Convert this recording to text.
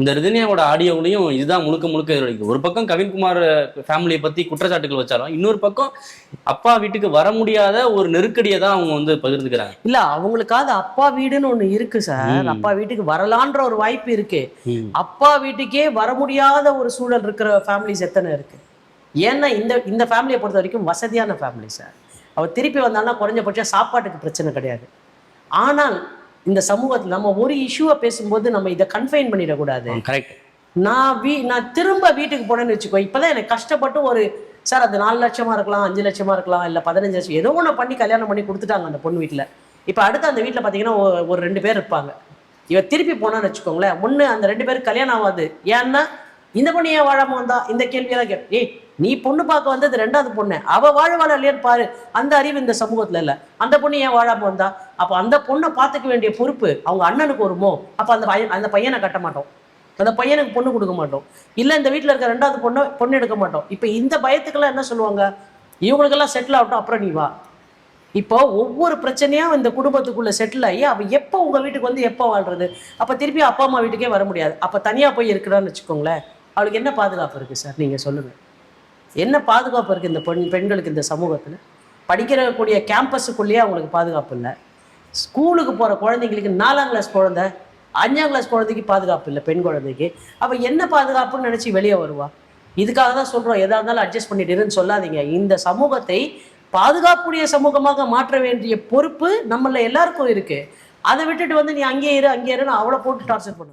இந்த ரிதன்யாவோட ஆடியோவிலையும் இதுதான் முழுக்க முழுக்க எதிரொலிக்குது. ஒரு பக்கம் கவின்குமார் ஃபேமிலியை பத்தி குற்றச்சாட்டுகள் வச்சாலும் இன்னொரு பக்கம் அப்பா வீட்டுக்கு வர முடியாத ஒரு நெருக்கடியை தான் அவங்க வந்து பகிர்ந்துக்கிறாங்க. இல்ல அவங்களுக்காவது அப்பா வீடுன்னு ஒண்ணு இருக்கு சார். அப்பா வீட்டுக்கு வரலான்ற ஒரு வாய்ப்பு இருக்கு. அப்பா வீட்டுக்கே வர முடியாத ஒரு சூழல் இருக்கிற ஃபேமிலிஸ் எத்தனை இருக்கு? ஏன்னா இந்த இந்த ஃபேமிலியை பொறுத்த வரைக்கும் வசதியான ஃபேமிலி சார். அவர் திருப்பி வந்தாலும் குறைஞ்சபட்சம் சாப்பாட்டுக்கு பிரச்சனை கிடையாது. ஆனால் இந்த சமூகத்தில் நம்ம ஒரு இஷ்யூவை பேசும்போது நம்ம இதை கன்ஃபைன் பண்ணிடக்கூடாது. கரெக்ட் நான் வீ நான் திரும்ப வீட்டுக்கு போனேன்னு வச்சுக்கோ இப்போதான் எனக்கு கஷ்டப்பட்டு ஒரு சார் அது நாலு லட்சமா இருக்கலாம் அஞ்சு லட்சமா இருக்கலாம் இல்லை பதினஞ்சு லட்சம் ஏதோ ஒன்று பண்ணி கல்யாணம் பண்ணி கொடுத்துட்டாங்க அந்த பொண்ணு வீட்டில் இப்போ அடுத்து அந்த வீட்டில் பார்த்தீங்கன்னா ஒரு- ஒரு ரெண்டு பேர் இருப்பாங்க. இவ திருப்பி போனான்னு வச்சுக்கோங்களேன். ஒன்று அந்த ரெண்டு பேருக்கு கல்யாணம் ஆகாது. ஏன்னா இந்த பொண்ணு ஏன் வாழாம வந்தா? இந்த கேள்வியெல்லாம் கே ஏய் நீ பொண்ணு பார்க்க வந்தது ரெண்டாவது பொண்ணு. அவ வாழ்வாள இல்லையான்னு பாரு. அந்த அறிவு இந்த சமூகத்துல இல்ல. அந்த பொண்ணு ஏன் வாழாம வந்தா? அப்போ அந்த பொண்ணை பார்த்துக்க வேண்டிய பொறுப்பு அவங்க அண்ணனுக்கு வருமோ? அப்போ அந்த பையன் அந்த பையனை கட்ட மாட்டோம். அந்த பையனுக்கு பொண்ணு கொடுக்க மாட்டோம். இல்லை இந்த வீட்டில் இருக்க ரெண்டாவது பொண்ணு பொண்ணு எடுக்க மாட்டோம். இப்போ இந்த பயத்துக்கெல்லாம் என்ன சொல்லுவாங்க? இவங்களுக்கெல்லாம் செட்டில் ஆகட்டும் அப்புறம் நீ வா. இப்போ ஒவ்வொரு பிரச்சனையும் இந்த குடும்பத்துக்குள்ள செட்டில் ஆகி அவள் எப்போ உங்கள் வீட்டுக்கு வந்து எப்போ வாழ்றது? அப்போ திருப்பி அப்பா அம்மா வீட்டுக்கே வர முடியாது. அப்போ தனியாக போய் இருக்கிறான்னு வச்சுக்கோங்களேன். அவளுக்கு என்ன பாதுகாப்பு இருக்குது சார்? நீங்கள் சொல்லுங்கள் என்ன பாதுகாப்பு இருக்குது இந்த பெண் பெண்களுக்கு இந்த சமூகத்தில்? படிக்கிறக்கூடிய கேம்பஸுக்குள்ளேயே அவங்களுக்கு பாதுகாப்பு இல்லை. ஸ்கூலுக்கு போகிற குழந்தைங்களுக்கு நாலாம் கிளாஸ் குழந்தை அஞ்சாம் கிளாஸ் குழந்தைக்கு பாதுகாப்பு இல்லை பெண் குழந்தைக்கு. அப்போ என்ன பாதுகாப்புன்னு நினச்சி வெளியே வருவா? இதுக்காக தான் சொல்கிறோம் எதாக இருந்தாலும் அட்ஜஸ்ட் பண்ணிட்டு சொல்லாதீங்க. இந்த சமூகத்தை பாதுகாப்புடைய சமூகமாக மாற்ற வேண்டிய பொறுப்பு நம்மள எல்லாருக்கும் இருக்குது அதை விட்டுட்டு வந்து நீ அங்கேயே இரு அங்கேயே இருன்னு அவ்வளோ போட்டு டார்ச்சர் பண்ணு.